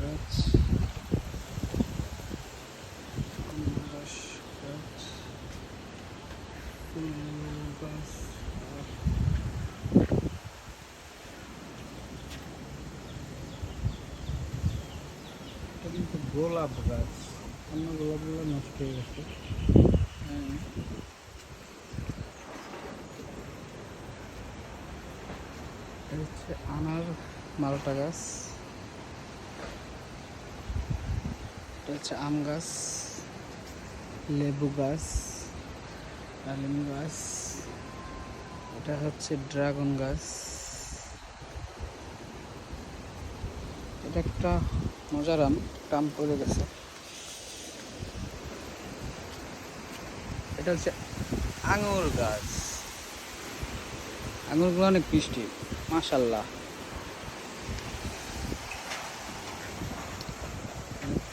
গাছ গাছ ফুল গাছ গোলাপ গাছ অন্য গোলাপগুলো নষ্ট হয়ে গেছে হ্যাঁ হচ্ছে আনার মালটা গাছ এটা হচ্ছে আম গাছ, লেবু গাছ, ডালিম গাছ, এটা হচ্ছে ড্রাগন গাছ। এটা একটা মজার আম টাম পড়ে গেছে। এটা হচ্ছে আঙুর গাছ। আঙুরগুলো অনেক মিষ্টি মাশাল্লাহ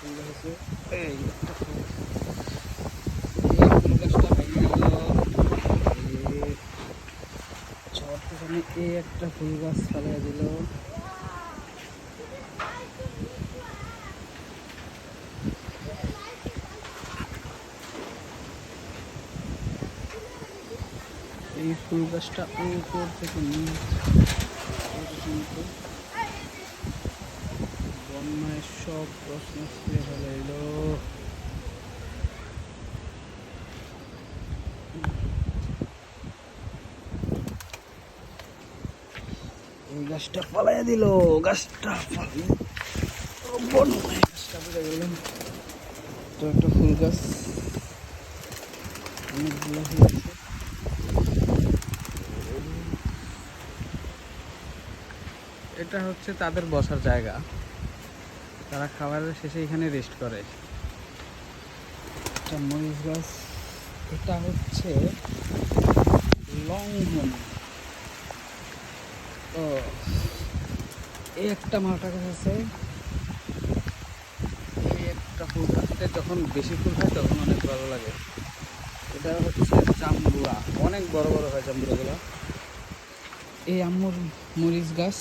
অনেক এই ফুল গাছটা ভেঙে গাছ ফেলে দিল এই ফুল গাছটা উপর থেকে নিয়ে সব প্রশ্ন ফেলে এলো। গাছটা পালাই দিল, গাছটা তো একটা ফুল গাছ। অনেকগুলো হয়েছে এটা হচ্ছে তাদের বসার জায়গা। তারা খাবারের শেষে এখানে রেস্ট করে। মরিচ গাছ, এটা হচ্ছে লঙ্ঘন। ও, এই একটা মালটা গাছ আছে। এই একটা ফুল যখন বেশি ফুল হয় তখন অনেক ভালো লাগে। এটা হচ্ছে জাম্বুয়া অনেক বড় বড় হয় জাম্বুয়াগুলো এই আম্মুর মরিচ গাছ।